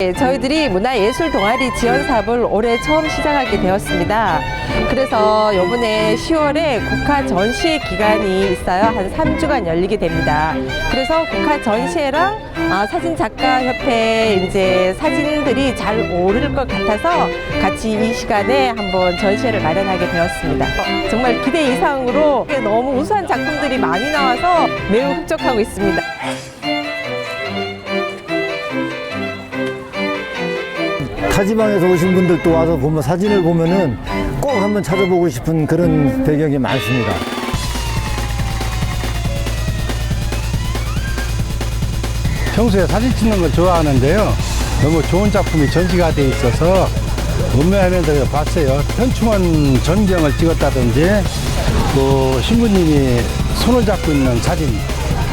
예, 저희들이 문화예술 동아리 지원 사업을 올해 처음 시작하게 되었습니다. 그래서 이번에 10월에 국화 전시회 기간이 있어요. 한 3주간 열리게 됩니다. 그래서 국화 전시회랑 아, 사진 작가 협회 이제 사진들이 잘 오를 것 같아서 같이 이 시간에 한번 전시회를 마련하게 되었습니다. 어, 정말 기대 이상으로 너무 우수한 작품들이 많이 나와서 매우 흡족하고 있습니다. 타지방에서 오신 분들도 와서 보면 사진을 보면은 꼭 한번 찾아보고 싶은 그런 배경이 많습니다. 평소에 사진 찍는 걸 좋아하는데요. 너무 좋은 작품이 전시가 돼 있어서 문매하면서 봤어요. 현충원 전경을 찍었다든지 또 신부님이 손을 잡고 있는 사진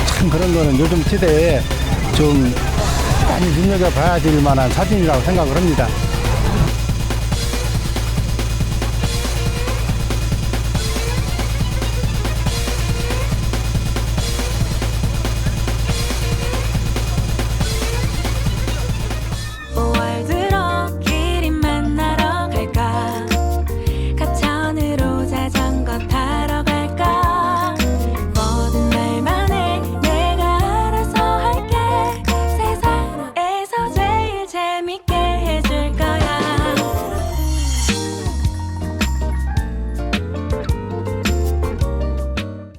참 그런 거는 요즘 시대에 좀 많이 눈여겨봐야 될 만한 사진이라고 생각을 합니다.